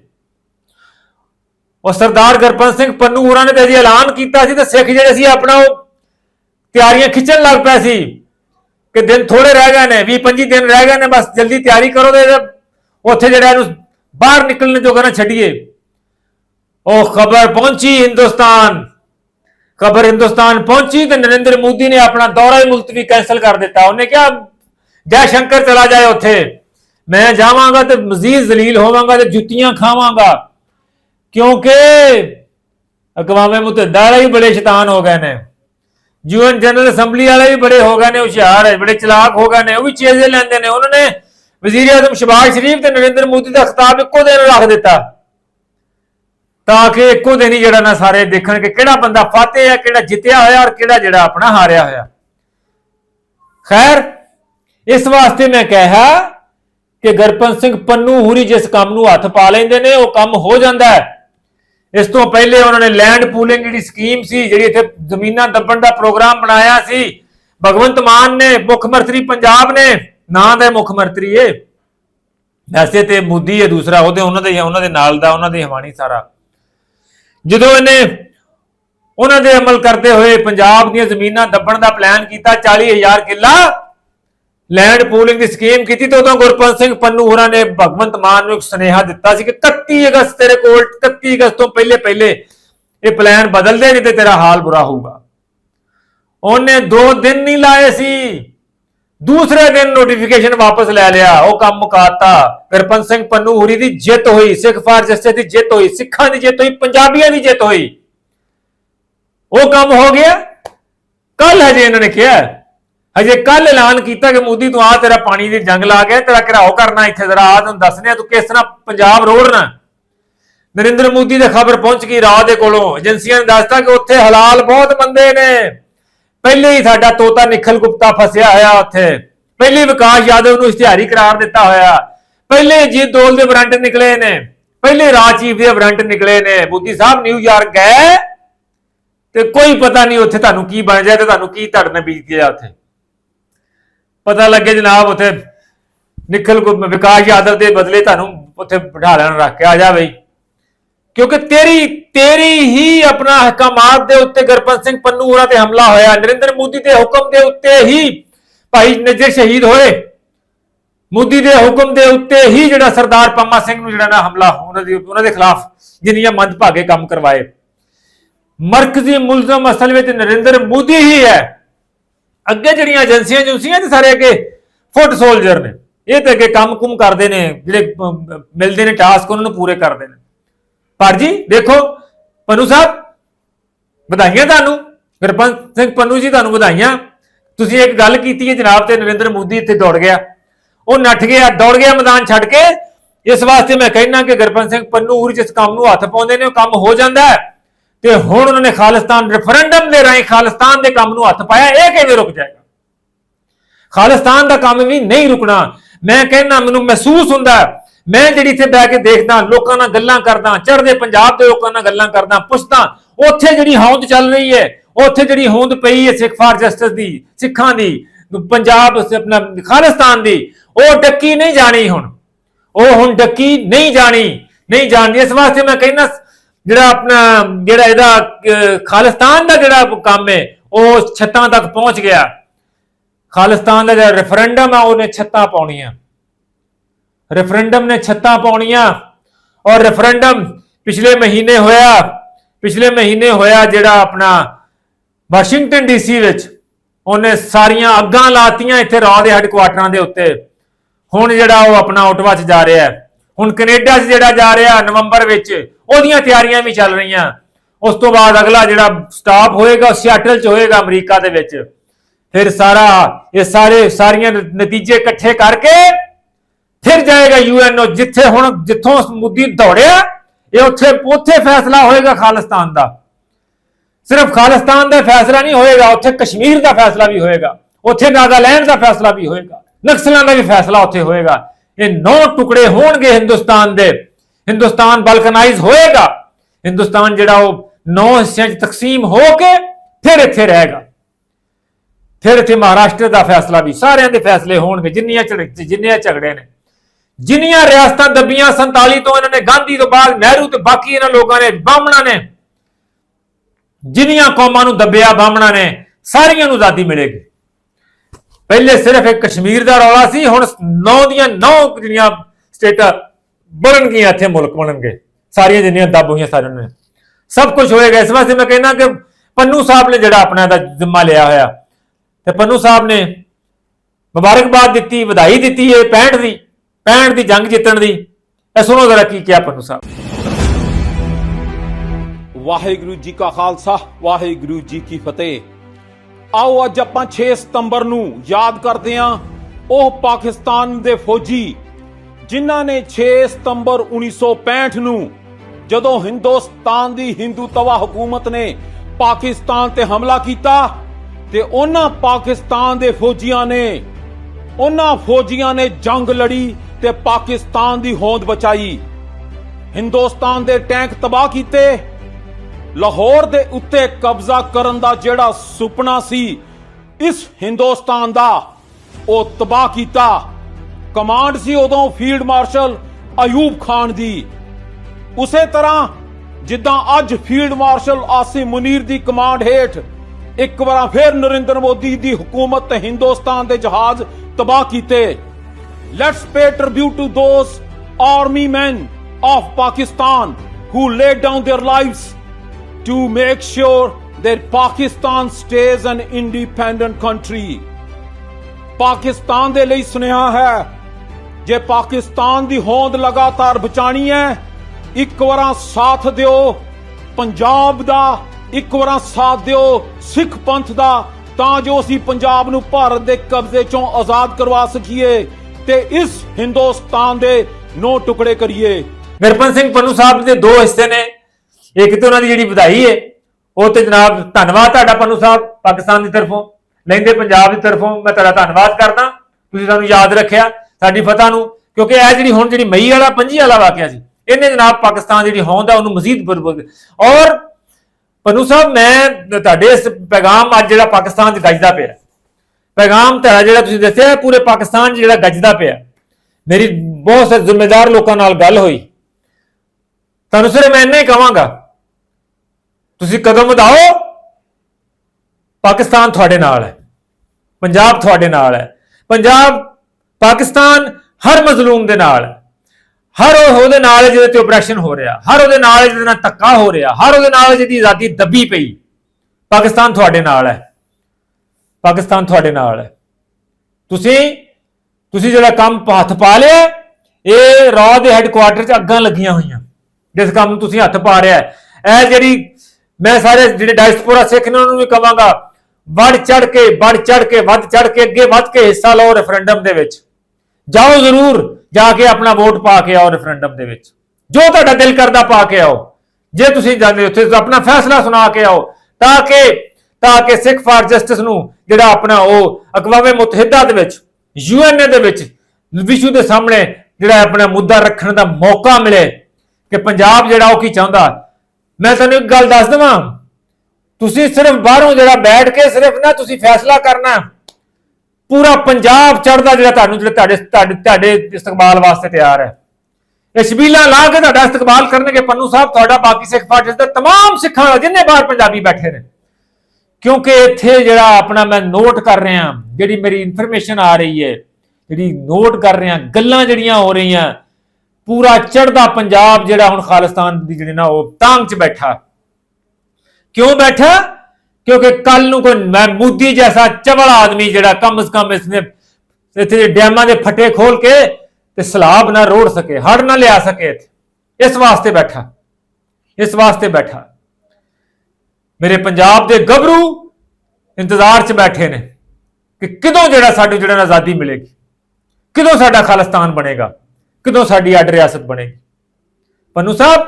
ਉਹ ਸਰਦਾਰ ਗੁਰਪੰਤ ਸਿੰਘ ਪੰਨੂ ਹੋਰਾਂ ਨੇ ਤੇ ਅਜੇ ਐਲਾਨ ਕੀਤਾ ਸੀ ਤੇ ਸਿੱਖ ਜਿਹੜੇ ਸੀ ਆਪਣਾ ਉਹ ਤਿਆਰੀਆਂ ਖਿੱਚਣ ਲੱਗ ਪਏ ਸੀ ਕਿ ਦਿਨ ਥੋੜੇ ਰਹਿ ਗਏ ਨੇ 20 25 ਦਿਨ ਰਹਿ ਗਏ ਨੇ ਬਸ ਜਲਦੀ ਤਿਆਰੀ ਕਰੋ ਤੇ ਇਹਦਾ- ਉੱਥੇ ਜਿਹੜਾ ਇਹਨੂੰ ਬਾਹਰ ਨਿਕਲਣ ਜੋਗਾ ਨਾ ਛੱਡੀਏ ਉਹ ਖਬਰ ਪਹੁੰਚੀ ਹਿੰਦੁਸਤਾਨ ਖਬਰ ਹਿੰਦੁਸਤਾਨ ਪਹੁੰਚੀ ਤੇ ਨਰਿੰਦਰ ਮੋਦੀ ਨੇ ਆਪਣਾ ਦੌਰਾ ਹੀ ਮੁਲਤਵੀ ਕੈਨਸਲ ਕਰ ਦਿੱਤਾ ਉਹਨੇ ਕਿਹਾ ਜੈ ਸ਼ੰਕਰ ਚਲਾ ਜਾਏ ਉੱਥੇ ਮੈਂ ਜਾਵਾਂਗਾ ਤੇ ਮਜ਼ੀਦ ਜ਼ਲੀਲ ਹੋਵਾਂਗਾ ਤੇ ਜੁੱਤੀਆਂ ਖਾਵਾਂਗਾ ਕਿਉਂਕਿ ਅਕਵਾਮੇ ਮੁਤਹਦਾ ਵਾਲੇ ਵੀ ਬੜੇ ਸ਼ੈਤਾਨ ਹੋ ਗਏ ਨੇ। ਯੂਐਨ ਜਨਰਲ ਅਸੈਂਬਲੀ ਵਾਲੇ ਵੀ ਬੜੇ ਹੋ ਗਏ ਨੇ, ਹੁਸ਼ਿਆਰ ਹੈ, ਬੜੇ ਚਲਾਕ ਹੋ ਗਏ ਨੇ, ਉਹ ਵੀ ਚੇਜ਼ੇ ਲੈਂਦੇ ਨੇ। ਉਹਨਾਂ ਨੇ ਵਜ਼ੀਰ ਆਜ਼ਮ ਸ਼ਬਾਜ਼ ਸ਼ਰੀਫ ਤੇ ਨਰਿੰਦਰ ਮੋਦੀ ਦਾ ਖਿਤਾਬ ਇੱਕੋ ਦਿਨ ਰੱਖ ਦਿੱਤਾ। ਤਾਂ ਕਿ ਇੱਕੋ ਦਿਨ ਹੀ ਜਿਹੜਾ ਨਾ ਸਾਰੇ ਦੇਖਣ ਕਿ ਕਿਹੜਾ ਬੰਦਾ ਫਾਤੇ ਹੈ ਕਿਹੜਾ ਜਿੱਤਿਆ ਹੋਇਆ ਔਰ ਕਿਹੜਾ ਜਿਹੜਾ ਆਪਣਾ ਹਾਰਿਆ ਹੋਇਆ। ਖੈਰ, ਇਸ ਵਾਸਤੇ ਮੈਂ ਕਿਹਾ ਕਿ ਗਰਪਨ ਸਿੰਘ ਪੰਨੂ ਹੁਰੀ ਜਿਸ ਕੰਮ ਨੂੰ ਹੱਥ ਪਾ ਲੈਂਦੇ ਨੇ, ਉਹ ਕੰਮ ਹੋ ਜਾਂਦਾ ਹੈ। ਇਸ ਤੋਂ ਪਹਿਲੇ ਉਹਨਾਂ ਨੇ ਲੈਂਡ ਪੂਲਿੰਗ ਜਿਹੜੀ ਸਕੀਮ ਸੀ, ਜਿਹੜੀ ਇੱਥੇ ਜ਼ਮੀਨਾਂ ਦੱਬਣ ਦਾ ਪ੍ਰੋਗਰਾਮ ਬਣਾਇਆ ਸੀ, ਭਗਵੰਤ ਮਾਨ ਨੇ, ਮੁੱਖ ਮੰਤਰੀ ਪੰਜਾਬ ਨੇ, ਨਾਂ ਦਾ ਮੁੱਖ ਮੰਤਰੀ ਏ ਵੈਸੇ ਤੇ ਮੋਦੀ ਹੈ ਦੂਸਰਾ, ਉਹਦੇ, ਉਹਨਾਂ ਦੇ ਉਹਨਾਂ ਦੇ ਨਾਲ ਦਾ, ਉਹਨਾਂ ਦੀ ਹਵਾਨੀ ਸਾਰਾ। ਜਦੋਂ ਇਹਨੇ ਉਹਨਾਂ ਦੇ ਅਮਲ ਕਰਦੇ ਹੋਏ ਪੰਜਾਬ ਦੀਆਂ ਜ਼ਮੀਨਾਂ ਦੱਬਣ ਦਾ ਪਲਾਨ ਕੀਤਾ 40000 ਕਿੱਲਾ ਲੈਂਡ ਪੂਲਿੰਗ ਦੀ ਸਕੀਮ ਕੀਤੀ ਤੇ ਉਦੋਂ ਗੁਰਪੰਤ ਸਿੰਘ ਪੰਨੂ ਹੋਰਾਂ ਨੇ ਭਗਵੰਤ ਮਾਨ ਨੂੰ ਇੱਕ ਸੁਨੇਹਾ ਦਿੱਤਾ ਸੀ ਕਿ 31 ਅਗਸਤ ਤੇਰੇ ਕੋਲ 31 ਅਗਸਤ ਤੋਂ ਪਹਿਲੇ ਪਹਿਲੇ ਇਹ ਪਲਾਨ ਬਦਲ ਦੇ ਨਹੀਂ ਤੇ ਤੇਰਾ ਹਾਲ ਬੁਰਾ ਹੋਊਗਾ। ਉਹਨੇ 2 ਦਿਨ ਨਹੀਂ ਲਾਏ ਸੀ। ਦੂਸਰੇ ਦਿਨ ਨੋਟੀਫਿਕੇਸ਼ਨ ਵਾਪਸ ਲੈ ਲਿਆ। ਉਹ ਕੰਮ ਮੁਕਾਤਾ। ਗੁਰਪੰਤ ਸਿੰਘ ਪੰਨੂ ਹੋਰੀ ਦੀ ਜਿੱਤ ਹੋਈ। ਸਿੱਖ ਫਾਰ ਜਸਟਿਸ ਦੀ ਜਿੱਤ ਹੋਈ। ਸਿੱਖਾਂ ਦੀ ਜਿੱਤ ਹੋਈ। ਪੰਜਾਬੀਆਂ ਦੀ ਜਿੱਤ ਹੋਈ। ਉਹ ਕੰਮ ਹੋ ਗਿਆ। ਕੱਲ ਹਜੇ ਇਹਨਾਂ ਨੇ ਕਿਹਾ। ਅਜੇ ਕੱਲ ਐਲਾਨ ਕੀਤਾ ਕਿ ਮੋਦੀ, ਤੂੰ ਆ ਤੇਰਾ ਪਾਣੀ ਦੀ ਜੰਗ ਲਾ ਗਿਆ ਤੇਰਾ ਘਰਾਓ ਕਰਨਾ ਇੱਥੇ ਜ਼ਰਾ ਆ ਤੈਨੂੰ ਦੱਸਨੇ ਤੂੰ ਕਿਸ ਤਰ੍ਹਾਂ ਪੰਜਾਬ ਰੋੜਨਾ ਨਰਿੰਦਰ ਮੋਦੀ ਦੀ ਖਬਰ ਪਹੁੰਚ ਗਈ ਰਾਹ ਦੇ ਕੋਲੋਂ। ਏਜੰਸੀਆਂ ਨੇ ਦੱਸਤਾ ਕਿ ਉੱਥੇ ਹਲਾਲ ਬਹੁਤ ਬੰਦੇ ਨੇ। ਪਹਿਲੇ ਹੀ ਸਾਡਾ ਤੋਤਾ ਨਿਖਲ ਗੁਪਤਾ ਫਸਿਆ ਹੋਇਆ ਉੱਥੇ। ਪਹਿਲੇ ਵਿਕਾਸ ਯਾਦਵ ਨੂੰ ਇਸ਼ਤਿਹਾਰੀ ਕਰਾਰ ਦਿੱਤਾ ਹੋਇਆ। ਪਹਿਲੇ ਜੀਤ ਦੋਲ ਦੇ ਵਾਰੰਟ ਨਿਕਲੇ ਨੇ। ਪਹਿਲੇ ਰਾਜ ਚੀਫ ਦੇ ਵਾਰੰਟ ਨਿਕਲੇ ਨੇ। ਮੋਦੀ ਸਾਹਿਬ ਨਿਊਯਾਰਕ ਗਏ ਤੇ ਕੋਈ ਪਤਾ ਨਹੀਂ ਉੱਥੇ ਤੁਹਾਨੂੰ ਕੀ ਬਣ ਜਾਏ ਤੇ ਤੁਹਾਨੂੰ ਕੀ ਧੜਨ ਬੀਤ ਗਿਆ ਉੱਥੇ। ਪਤਾ ਲੱਗੇ ਜਨਾਬ ਉੱਥੇ ਨਿਖਲ ਗੁ- ਵਿਕਾਸ ਯਾਦਵ ਦੇ ਬਦਲੇ ਤੁਹਾਨੂੰ ਉੱਥੇ ਬਿਠਾ ਲੈਣ ਰੱਖ ਕੇ ਆ ਜਾ ਬਈ। ਕਿਉਂਕਿ ਤੇਰੀ ਤੇਰੀ ਹੀ ਆਪਣਾ ਹਕਮਾਤ ਦੇ ਉੱਤੇ ਗੁਰਪੰਤ ਸਿੰਘ ਪੰਨੂ ਹੋਰਾਂ ਤੇ ਹਮਲਾ ਹੋਇਆ। ਨਰਿੰਦਰ ਮੋਦੀ ਦੇ ਹੁਕਮ ਦੇ ਉੱਤੇ ਹੀ ਭਾਈ ਨਜਰ ਸ਼ਹੀਦ ਹੋਏ। ਮੋਦੀ ਦੇ ਹੁਕਮ ਦੇ ਉੱਤੇ ਹੀ ਜਿਹੜਾ ਸਰਦਾਰ ਪੰਮਾ ਸਿੰਘ ਨੂੰ ਜਿਹੜਾ ਨਾ ਹਮਲਾ ਉਹਨਾਂ ਦੇ ਉਹਨਾਂ ਦੇ ਖਿਲਾਫ ਜਿੰਨੀਆਂ ਮੰਦਭਾਗੇ ਕੰਮ ਕਰਵਾਏ। ਮਰਕਜ਼ੀ ਮੁਲਜ਼ਮ ਅਸਲ ਵਿੱਚ ਨਰਿੰਦਰ ਮੋਦੀ ਹੀ ਹੈ। ਅੱਗੇ ਜਿਹੜੀਆਂ ਏਜੰਸੀਆਂ ਏਜੰਸੀਆਂ ਤੇ ਸਾਰੇ ਅੱਗੇ ਫੁੱਟ ਸੋਲਜਰ ਨੇ। ਇਹ ਤੇ ਅੱਗੇ ਕੰਮ ਕੁਮ ਕਰਦੇ ਨੇ, ਜਿਹੜੇ ਮਿਲਦੇ ਨੇ ਟਾਸਕ ਉਹਨਾਂ ਨੂੰ ਪੂਰੇ ਕਰਦੇ ਨੇ। ਪਰ ਜੀ, ਦੇਖੋ, ਪੰਨੂ ਸਾਹਿਬ, ਵਧਾਈਆਂ ਤੁਹਾਨੂੰ। ਗੁਰਪੰਤ ਸਿੰਘ ਪੰਨੂ ਜੀ ਤੁਹਾਨੂੰ ਵਧਾਈਆਂ। ਤੁਸੀਂ ਇੱਕ ਗੱਲ ਕੀਤੀ ਹੈ ਜਨਾਬ ਤੇ ਨਰਿੰਦਰ ਮੋਦੀ ਇੱਥੇ ਦੌੜ ਗਿਆ। ਉਹ ਨੱਠ ਗਿਆ, ਦੌੜ ਗਿਆ ਮੈਦਾਨ ਛੱਡ ਕੇ। ਇਸ ਵਾਸਤੇ ਮੈਂ ਕਹਿਣਾ ਕਿ ਗੁਰਪੰਤ ਸਿੰਘ ਪੰਨੂ ਹੋਰ ਜਿਸ ਕੰਮ ਨੂੰ ਹੱਥ ਪਾਉਂਦੇ ਨੇ, ਉਹ ਕੰਮ ਹੋ ਜਾਂਦਾ ਹੈ। ਤੇ ਹੁਣ ਉਹਨਾਂ ਨੇ ਖਾਲਿਸਤਾਨ ਰੈਫਰੈਂਡਮ ਦੇ ਰਾਹੀਂ ਖਾਲਿਸਤਾਨ ਦੇ ਕੰਮ ਨੂੰ ਹੱਥ ਪਾਇਆ, ਇਹ ਕਿਵੇਂ ਰੁਕ ਜਾਏਗਾ? ਖਾਲਿਸਤਾਨ ਦਾ ਕੰਮ ਵੀ ਨਹੀਂ ਰੁਕਣਾ। ਮੈਂ ਕਹਿੰਦਾ, ਮੈਨੂੰ ਮਹਿਸੂਸ ਹੁੰਦਾ ਮੈਂ ਜਿਹੜੀ ਇੱਥੇ ਬੈ ਕੇ ਦੇਖਦਾ, ਲੋਕਾਂ ਨਾਲ ਗੱਲਾਂ ਕਰਦਾ, ਚੜ੍ਹਦੇ ਪੰਜਾਬ ਦੇ ਲੋਕਾਂ ਨਾਲ ਗੱਲਾਂ ਕਰਦਾ, ਪੁੱਛਦਾ, ਉੱਥੇ ਜਿਹੜੀ ਹੋਂਦ ਚੱਲ ਰਹੀ ਹੈ, ਉੱਥੇ ਜਿਹੜੀ ਹੋਂਦ ਪਈ ਹੈ ਸਿੱਖ ਫਾਰ ਜਸਟਿਸ ਦੀ, ਸਿੱਖਾਂ ਦੀ, ਪੰਜਾਬ ਆਪਣਾ ਖਾਲਿਸਤਾਨ ਦੀ, ਉਹ ਡੱਕੀ ਨਹੀਂ ਜਾਣੀ ਹੁਣ। ਉਹ ਹੁਣ ਡੱਕੀ ਨਹੀਂ ਜਾਣੀ, ਨਹੀਂ ਜਾਣਦੀ। ਇਸ ਵਾਸਤੇ ਮੈਂ ਕਹਿੰਦਾ ਜਿਹੜਾ ਆਪਣਾ, ਜਿਹੜਾ ਇਹਦਾ ਖਾਲਿਸਤਾਨ ਦਾ ਜਿਹੜਾ ਕੰਮ ਹੈ, ਉਹ ਛੱਤਾਂ ਤੱਕ ਪਹੁੰਚ ਗਿਆ। ਖਾਲਿਸਤਾਨ ਦਾ ਜਿਹੜਾ ਰੈਫਰੈਂਡਮ ਆ, ਉਹਨੇ ਛੱਤਾਂ ਪਾਉਣੀਆਂ। ਰੈਫਰੈਂਡਮ ਨੇ ਛੱਤਾਂ ਪਾਉਣੀਆਂ ਔਰ ਰੈਫਰੈਂਡਮ ਪਿਛਲੇ ਮਹੀਨੇ ਹੋਇਆ, ਪਿਛਲੇ ਮਹੀਨੇ ਹੋਇਆ ਜਿਹੜਾ ਆਪਣਾ ਵਾਸ਼ਿੰਗਟਨ ਡੀਸੀ ਵਿੱਚ ਉਹਨੇ ਸਾਰੀਆਂ ਅੱਗਾਂ ਲਾਤੀਆਂ ਇੱਥੇ ਰਾਹ ਦੇ ਹੈੱਡਕੁਆਟਰਾਂ ਦੇ ਉੱਤੇ। ਹੁਣ ਜਿਹੜਾ ਉਹ ਆਪਣਾ ਓਟਵਾ 'ਚ ਜਾ ਰਿਹਾ ਹੁਣ ਕੈਨੇਡਾ 'ਚ ਜਿਹੜਾ ਜਾ ਰਿਹਾ, ਨਵੰਬਰ ਵਿੱਚ ਉਹਦੀਆਂ ਤਿਆਰੀਆਂ ਵੀ ਚੱਲ ਰਹੀਆਂ। ਉਸ ਤੋਂ ਬਾਅਦ ਅਗਲਾ ਜਿਹੜਾ ਸਟਾਪ ਹੋਏਗਾ ਸਿਆਟਲ 'ਚ ਹੋਏਗਾ ਅਮਰੀਕਾ ਦੇ ਵਿੱਚ। ਫਿਰ ਸਾਰਾ ਇਹ ਸਾਰੇ, ਸਾਰੀਆਂ ਨਤੀਜੇ ਇਕੱਠੇ ਕਰਕੇ ਫਿਰ ਜਾਏਗਾ ਯੂਐਨਓ ਜਿੱਥੇ ਹੁਣ, ਜਿੱਥੋਂ ਮੁੱਦੀ ਦੌੜਿਆ, ਇਹ ਉੱਥੇ ਉੱਥੇ ਫੈਸਲਾ ਹੋਏਗਾ ਖਾਲਿਸਤਾਨ ਦਾ। ਸਿਰਫ ਖਾਲਿਸਤਾਨ ਦਾ ਫੈਸਲਾ ਨਹੀਂ ਹੋਏਗਾ, ਉੱਥੇ ਕਸ਼ਮੀਰ ਦਾ ਫੈਸਲਾ ਵੀ ਹੋਏਗਾ, ਉੱਥੇ ਨਾਗਾਲੈਂਡ ਦਾ ਫੈਸਲਾ ਵੀ ਹੋਏਗਾ, ਨਕਸਲਾਂ ਦਾ ਵੀ ਫੈਸਲਾ ਉੱਥੇ ਹੋਏਗਾ। ਇਹ ਨੌ ਟੁਕੜੇ ਹੋਣਗੇ ਹਿੰਦੁਸਤਾਨ ਦੇ। ਹਿੰਦੁਸਤਾਨ ਬਲਕਨਾਈਜ਼ ਹੋਏਗਾ। ਹਿੰਦੁਸਤਾਨ ਜਿਹੜਾ ਉਹ ਨੌ ਹਿੱਸਿਆਂ 'ਚ ਤਕਸੀਮ ਹੋ ਕੇ ਫਿਰ ਇੱਥੇ ਰਹੇਗਾ। ਫਿਰ ਇੱਥੇ ਮਹਾਰਾਸ਼ਟਰ ਦਾ ਫੈਸਲਾ ਵੀ, ਸਾਰਿਆਂ ਦੇ ਫੈਸਲੇ ਹੋਣਗੇ, ਜਿੰਨੀਆਂ ਜਿੰਨੀਆਂ ਝਗੜੇ ਨੇ। ਜਿੰਨੀਆਂ ਰਿਆਸਤਾਂ ਦੱਬੀਆਂ 47 ਤੋਂ ਇਹਨਾਂ ਨੇ, ਗਾਂਧੀ ਤੋਂ ਬਾਅਦ ਨਹਿਰੂ ਤੇ ਬਾਕੀ ਇਹਨਾਂ ਲੋਕਾਂ ਨੇ, ਬਾਹਮਣਾ ਨੇ, ਜਿੰਨੀਆਂ ਕੌਮਾਂ ਨੂੰ ਦੱਬਿਆ ਬਾਹਮਣਾ ਨੇ, ਸਾਰੀਆਂ ਨੂੰ ਆਜ਼ਾਦੀ ਮਿਲੇਗੀ। ਪਹਿਲੇ ਸਿਰਫ ਇੱਕ ਕਸ਼ਮੀਰ ਦਾ ਰੌਲਾ ਸੀ, ਹੁਣ ਨੌ ਦੀਆਂ ਨੌ ਜਿਹੜੀਆਂ ਸਟੇਟਾਂ ਬਣਨਗੀਆਂ ਇੱਥੇ ਮੁਲਕ ਬਣਨਗੇ। ਸਾਰੀਆਂ ਜਿੰਨੀਆਂ ਦੱਬ ਹੋਈਆਂ ਸਾਰਿਆਂ ਨੇ। ਸਭ ਕੁਝ ਹੋਏਗਾ। ਇਸ ਵਾਸਤੇ ਮੈਂ ਕਹਿੰਦਾ ਕਿ ਪੰਨੂ ਸਾਹਿਬ ਨੇ ਜਿਹੜਾ ਆਪਣਾ ਦਾ ਜ਼ਿੰਮਾ ਲਿਆ ਹੋਇਆ, ਤੇ ਪੰਨੂ ਸਾਹਿਬ ਨੇ ਮੁਬਾਰਕਬਾਦ ਦਿੱਤੀ, ਵਧਾਈ ਦਿੱਤੀ ਹੈ 65 ਦੀ 65 ਦੀ ਜੰਗ ਜਿੱਤਣ ਦੀ। ਇਹ ਸੁਣੋ ਜ਼ਰਾ ਕੀ ਕਿਹਾ ਪੰਨੂ ਸਾਹਿਬ। ਵਾਹਿਗੁਰੂ ਜੀ ਕਾ ਖਾਲਸਾ, ਵਾਹਿਗੁਰੂ ਜੀ ਕੀ ਫਤਿਹ। ਆਓ ਅੱਜ ਆਪਾਂ 6 ਸਤੰਬਰ ਨੂੰ ਯਾਦ ਕਰਦੇ ਹਾਂ, ਉਹ ਪਾਕਿਸਤਾਨ ਦੇ ਫੌਜੀ ਜਿਨ੍ਹਾਂ ਨੇ 6 ਸਤੰਬਰ 1965 ਨੂੰ ਜਦੋਂ ਹਿੰਦੁਸਤਾਨ ਦੀ ਹਿੰਦੂ ਤਵਾ ਹਕੂਮਤ ਨੇ ਪਾਕਿਸਤਾਨ ਤੇ ਹਮਲਾ ਕੀਤਾ ਤੇ ਉਹਨਾਂ ਪਾਕਿਸਤਾਨ ਦੇ ਫੌਜੀਆਂ ਨੇ, ਉਹਨਾਂ ਫੌਜੀਆਂ ਨੇ ਜੰਗ ਲੜੀ ਤੇ ਪਾਕਿਸਤਾਨ ਦੀ ਹੋਂਦ ਬਚਾਈ। ਹਿੰਦੁਸਤਾਨ ਦੇ ਟੈਂਕ ਤਬਾਹ ਕੀਤੇ। ਲਾਹੌਰ ਦੇ ਉੱਤੇ ਕਬਜ਼ਾ ਕਰਨ ਦਾ ਜਿਹੜਾ ਸੁਪਨਾ ਸੀ, ਇਸ ਹਿੰਦੁਸਤਾਨ ਦਾ ਉਹ ਤਬਾਹ ਕੀਤਾ। ਕਮਾਂਡ ਸੀ ਉਦੋਂ ਫੀਲਡ ਮਾਰਸ਼ਲ ਅਯੂਬ ਖਾਨ ਦੀ ਉਸੇ ਤਰ੍ਹਾਂ ਜਿੱਦਾਂ ਅੱਜ ਫੀਲਡ ਮਾਰਸ਼ਲ ਆਸਿਮ ਮੁਨੀਰ ਦੀ ਕਮਾਂਡ ਹੇਠ ਇੱਕ ਵਾਰ ਫਿਰ ਨਰਿੰਦਰ ਮੋਦੀ ਦੀ ਹਕੂਮਤ ਤੇ ਹਿੰਦੁਸਤਾਨ ਦੇ ਜਹਾਜ਼ ਤਬਾਹ ਕੀਤੇ let's pay tribute to those army man of Pakistan who laid down their lives to make sure that Pakistan stays an independent country. Pakistan ਦੇ ਲਈ ਸੁਨੇਹਾ ਹੈ ਜੇ ਪਾਕਿਸਤਾਨ ਦੀ ਹੋਂਦ ਲਗਾਤਾਰ ਬਚਾਣੀ ਹੈ, ਇੱਕ ਵਾਰਾਂ ਸਾਥ ਦਿਓ, ਪੰਜਾਬ ਦਾ ਇੱਕ ਵਾਰਾਂ ਸਾਥ ਦਿਓ, ਸਿੱਖ ਪੰਥ ਦਾ, ਤਾਂ ਜੋ ਅਸੀਂ ਪੰਜਾਬ ਨੂੰ ਭਾਰਤ ਦੇ ਕਬਜ਼ੇ ਚੋਂ ਆਜ਼ਾਦ ਕਰਵਾ ਸਕੀਏ ਤੇ ਇਸ ਹਿੰਦੁਸਤਾਨ ਦੇ ਨੌ ਟੁਕੜੇ ਕਰੀਏ। ਨਿਰਪਨ ਸਿੰਘ ਪੰਨੂ ਸਾਹਿਬ ਦੇ ਦੋ ਹਿੱਸੇ ਨੇ। ਇੱਕ ਤੇ ਉਹਨਾਂ ਦੀ ਜਿਹੜੀ ਵਧਾਈ ਹੈ, ਉਹ ਤੇ ਜਨਾਬ ਧੰਨਵਾਦ ਤੁਹਾਡਾ ਪੰਨੂ ਸਾਹਿਬ, ਪਾਕਿਸਤਾਨ ਦੀ ਤਰਫੋਂ। ਲੈਂਦੇ ਪੰਜਾਬ ਦੀ ਤਰਫੋਂ ਮੈਂ ਤੁਹਾਡਾ ਧੰਨਵਾਦ ਕਰਦਾ। ਤੁਸੀਂ ਸਾਨੂੰ ਯਾਦ ਰੱਖਿਆ। ਸਾਡੀ ਫਤਹ ਨੂੰ, ਕਿਉਂਕਿ ਇਹ ਜਿਹੜੀ ਹੁਣ ਜਿਹੜੀ ਮਈ ਵਾਲਾ, ਪੰਜੀ ਵਾਲਾ ਵਾਕਿਆ ਸੀ ਇਹਨੇ ਜਨਾਬ ਪਾਕਿਸਤਾਨ ਜਿਹੜੀ ਹੋਂਦ ਆ, ਉਹਨੂੰ ਮਜ਼ੀਦ ਔਰ ਪੰਨੂ ਸਾਹਿਬ, ਮੈਂ ਤੁਹਾਡੇ ਇਸ ਪੈਗਾਮ ਅੱਜ ਜਿਹੜਾ ਪਾਕਿਸਤਾਨ 'ਚ ਗੱਜਦਾ ਪਿਆ। ਪੈਗਾਮ ਤੁਹਾਡਾ ਜਿਹੜਾ ਤੁਸੀਂ ਦੱਸਿਆ, ਪੂਰੇ ਪਾਕਿਸਤਾਨ 'ਚ ਜਿਹੜਾ ਗੱਜਦਾ ਪਿਆ। ਮੇਰੀ ਬਹੁਤ ਸਾਰੇ ਜ਼ਿੰਮੇਦਾਰ ਲੋਕਾਂ ਨਾਲ ਗੱਲ ਹੋਈ। ਤੁਹਾਨੂੰ ਸਿਰਫ ਮੈਂ ਇੰਨਾ ਹੀ ਕਹਾਂਗਾ, ਤੁਸੀਂ ਕਦਮ ਵਧਾਓ, ਪਾਕਿਸਤਾਨ ਤੁਹਾਡੇ ਨਾਲ ਹੈ, ਪੰਜਾਬ ਤੁਹਾਡੇ ਨਾਲ ਹੈ। ਪੰਜਾਬ ਪਾਕਿਸਤਾਨ ਹਰ ਮਜ਼ਲੂਮ ਦੇ ਨਾਲ ਹੈ ਹਰ ਉਹ ਉਹਦੇ ਨਾਲ ਜਿਹਦੇ ਤੇ ਆਪਰੇਸ਼ਨ ਹੋ ਰਿਹਾ, ਹਰ ਉਹਦੇ ਨਾਲ ਜਿਹਦੇ ਨਾਲ ਧੱਕਾ ਹੋ ਰਿਹਾ, ਹਰ ਉਹਦੇ ਨਾਲ ਹੈ ਜਿਹਦੀ ਆਜ਼ਾਦੀ ਦੱਬੀ ਪਈ। ਪਾਕਿਸਤਾਨ ਤੁਹਾਡੇ ਨਾਲ ਹੈ। ਪਾਕਿਸਤਾਨ ਤੁਹਾਡੇ ਨਾਲ ਹੈ। ਤੁਸੀਂ ਤੁਸੀਂ ਜਿਹੜਾ ਕੰਮ ਹੱਥ ਪਾ ਲਿਆ, ਇਹ ਰੌ ਦੇ ਹੈੱਡਕੁਆਰਟਰ 'ਚ ਅੱਗਾਂ ਲੱਗੀਆਂ ਹੋਈਆਂ। ਜਿਸ ਕੰਮ ਨੂੰ ਤੁਸੀਂ ਹੱਥ ਪਾ ਰਿਹਾ ਇਹ ਜਿਹੜੀ ਮੈਂ ਸਾਰੇ ਜਿਹੜੇ ਡਾਇਸਪੋਰਾ ਸਿੱਖ ਨੇ, ਉਹਨਾਂ ਨੂੰ ਵੀ ਕਹਾਂਗਾ ਵੱਧ ਚੜ ਕੇ, ਵੱਧ ਚੜ ਕੇ, ਵੱਧ ਚੜ ਕੇ, ਅੱਗੇ ਵੱਧ ਕੇ ਹਿੱਸਾ ਲਓ ਰੈਫਰੈਂਡਮ ਦੇ ਵਿੱਚ। ਜਾਓ ਜ਼ਰੂਰ ਜਾ ਕੇ ਆਪਣਾ ਵੋਟ ਪਾ ਕੇ ਆਓ ਰੈਫਰੈਂਡਮ ਦੇ ਵਿੱਚ। ਜੋ ਤੁਹਾਡਾ ਦਿਲ ਕਰਦਾ ਪਾ ਕੇ ਆਓ। ਜੇ ਤੁਸੀਂ ਜਾਂਦੇ ਉੱਥੇ ਆਪਣਾ ਫੈਸਲਾ ਸੁਣਾ ਕੇ ਆਓ ਤਾਂ ਕਿ ਤਾਂ ਕਿ ਸਿੱਖ ਫਾਰ ਜਸਟਿਸ ਨੂੰ ਜਿਹੜਾ ਆਪਣਾ ਉਹ ਅਕਵਾਵੇ ਮੁਤਹਿਦਾ ਦੇ ਵਿੱਚ ਯੂਐਨਏ ਦੇ ਵਿੱਚ ਵਿਸ਼ੂ ਦੇ ਸਾਹਮਣੇ ਜਿਹੜਾ ਆਪਣਾ ਮੁੱਦਾ ਰੱਖਣ ਦਾ ਮੌਕਾ ਮਿਲੇ ਕਿ ਪੰਜਾਬ ਜਿਹੜਾ ਉਹ ਕੀ ਚਾਹੁੰਦਾ। ਮੈਂ ਤੁਹਾਨੂੰ ਇੱਕ ਗੱਲ ਦੱਸ ਦਵਾਂ। ਤੁਸੀਂ ਸਿਰਫ ਬਾਹਰੋਂ ਜਿਹੜਾ ਬੈਠ ਕੇ ਸਿਰਫ ਨਾ ਤੁਸੀਂ ਫੈਸਲਾ ਕਰਨਾ। ਪੂਰਾ ਪੰਜਾਬ ਚੜਦਾ ਜਿਹੜਾ ਤੁਹਾਨੂੰ ਜਿਹੜੇ ਤੁਹਾਡੇ ਤੁਹਾਡੇ ਤੁਹਾਡੇ ਇਸਤਕਬਾਲ ਵਾਸਤੇ ਤਿਆਰ ਹੈ ਇਹ ਸ਼ਬੀਲਾ ਲਾ ਕੇ ਤੁਹਾਡਾ ਇਸਤਕਬਾਲ ਕਰਨਗੇ ਪੰਨੂ ਸਾਹਿਬ ਤੁਹਾਡਾ ਬਾਕੀ ਸਿੱਖ ਪਾਰਟੀ ਦੇ तमाम ਸਿੱਖਾਂ ਦਾ ਜਿੰਨੇ ਬਾਹਰ ਪੰਜਾਬੀ ਬੈਠੇ ਨੇ ਕਿਉਂਕਿ ਇੱਥੇ ਜਿਹੜਾ ਆਪਣਾ ਮੈਂ ਨੋਟ ਕਰ ਰਿਹਾ ਜਿਹੜੀ ਮੇਰੀ ਇਨਫੋਰਮੇਸ਼ਨ ਆ ਰਹੀ ਹੈ ਜਿਹੜੀ ਨੋਟ ਕਰ ਰਿਹਾ ਗੱਲਾਂ ਜਿਹੜੀਆਂ ਹੋ ਰਹੀਆਂ ਪੂਰਾ ਚੜਦਾ ਪੰਜਾਬ ਜਿਹੜਾ ਹੁਣ ਖਾਲਿਸਤਾਨ ਦੀ ਜਿਹੜੀ ਨਾ ਉਹ ਤਾਂਗ 'ਚ ਬੈਠਾ ਕਿਉਂ ਬੈਠਾ ਕਿਉਂਕਿ ਕੱਲ ਨੂੰ ਕੋਈ ਮਹਿਮੂਦੀ ਜੈਸਾ ਚਵਲ ਆਦਮੀ ਜਿਹੜਾ ਕਮ ਸ ਕਮ ਇਸਨੇ ਇੱਥੇ ਦੇ ਡੈਮਾਂ ਦੇ ਫੱਟੇ ਖੋਲ ਕੇ ਤੇ ਸਲਾਬ ਨਾ ਰੋੜ ਸਕੇ ਹੜ ਨਾ ਲਿਆ ਸਕੇ ਇੱਥੇ। ਇਸ ਵਾਸਤੇ ਬੈਠਾ। ਇਸ ਵਾਸਤੇ ਬੈਠਾ। ਮੇਰੇ ਪੰਜਾਬ ਦੇ ਗੱਭਰੂ ਇੰਤਜ਼ਾਰ 'ਚ ਬੈਠੇ ਨੇ ਕਿ ਕਿਦੋਂ ਜਿਹੜਾ ਸਾਨੂੰ ਜਿਹੜਾ ਆਜ਼ਾਦੀ ਮਿਲੇਗੀ, ਕਿਦੋਂ ਸਾਡਾ ਖਾਲਿਸਤਾਨ ਬਣੇਗਾ, ਕਿਦੋਂ ਸਾਡੀ ਅੱਡ ਰਿਆਸਤ ਬਣੇਗੀ। ਪੰਨੂ ਸਾਹਿਬ,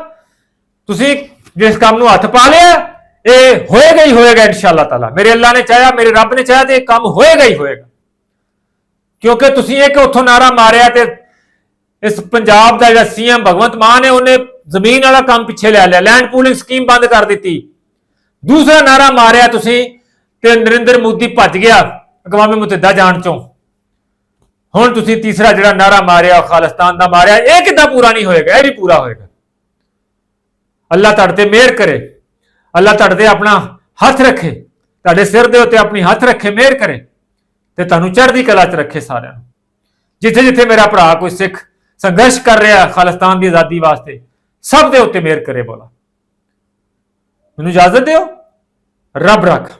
ਤੁਸੀਂ ਜਿਸ ਕੰਮ ਨੂੰ ਹੱਥ ਪਾ ਲਿਆ ਇਹ ਹੋਏਗਾ ਹੀ ਹੋਏਗਾ ਇਨਸ਼ਾਅੱਲਾ ਤਾਲਾ। ਮੇਰੇ ਅੱਲਾ ਨੇ ਚਾਹਿਆ, ਮੇਰੇ ਰੱਬ ਨੇ ਚਾਹਿਆ ਤੇ ਇਹ ਕੰਮ ਹੋਏਗਾ ਹੀ ਹੋਏਗਾ। ਕਿਉਂਕਿ ਤੁਸੀਂ ਇੱਕ ਉੱਥੋਂ ਨਾਰਾ ਮਾਰਿਆ ਤੇ ਇਸ ਪੰਜਾਬ ਦਾ ਜਿਹੜਾ ਸੀਐਮ ਭਗਵੰਤ ਮਾਨ ਹੈ ਉਹਨੇ ਜ਼ਮੀਨ ਵਾਲਾ ਕੰਮ ਪਿੱਛੇ ਲੈ ਲਿਆ ਲੈਂਡ ਪੂਲਿੰਗ ਸਕੀਮ ਬੰਦ ਕਰ ਦਿੱਤੀ। ਦੂਸਰਾ ਨਾਰਾ ਮਾਰਿਆ ਤੁਸੀਂ ਤੇ ਨਰਿੰਦਰ ਮੋਦੀ ਭੱਜ ਗਿਆ ਅਕਵਾਮੀ ਮੁਤਹਿਦਾ ਜਾਣ ਚੋਂ। ਹੁਣ ਤੁਸੀਂ ਤੀਸਰਾ ਜਿਹੜਾ ਨਾਰਾ ਮਾਰਿਆ ਉਹ ਖਾਲਿਸਤਾਨ ਦਾ ਮਾਰਿਆ, ਇਹ ਕਿੱਦਾਂ ਪੂਰਾ ਨਹੀਂ ਹੋਏਗਾ? ਇਹ ਵੀ ਪੂਰਾ ਹੋਏਗਾ। ਅੱਲਾਹ ਤੁਹਾਡੇ ਤੇ ਮਿਹਰ ਕਰੇ। ਅੱਲਾ ਤੁਹਾਡੇ ਤੇ ਆਪਣਾ ਹੱਥ ਰੱਖੇ, ਤੁਹਾਡੇ ਸਿਰ ਦੇ ਉੱਤੇ ਆਪਣੀ ਹੱਥ ਰੱਖੇ, ਮਿਹਰ ਕਰੇ ਤੇ ਤੁਹਾਨੂੰ ਚੜ੍ਹਦੀ ਕਲਾ 'ਚ ਰੱਖੇ ਸਾਰਿਆਂ ਨੂੰ। ਜਿੱਥੇ ਜਿੱਥੇ ਮੇਰਾ ਭਰਾ ਕੋਈ ਸਿੱਖ ਸੰਘਰਸ਼ ਕਰ ਰਿਹਾ ਖਾਲਿਸਤਾਨ ਦੀ ਆਜ਼ਾਦੀ ਵਾਸਤੇ, ਸਭ ਦੇ ਉੱਤੇ ਮਿਹਰ ਕਰੇ ਬੋਲਾ। ਮੈਨੂੰ ਇਜਾਜ਼ਤ ਦਿਓ, ਰੱਬ ਰੱਖ।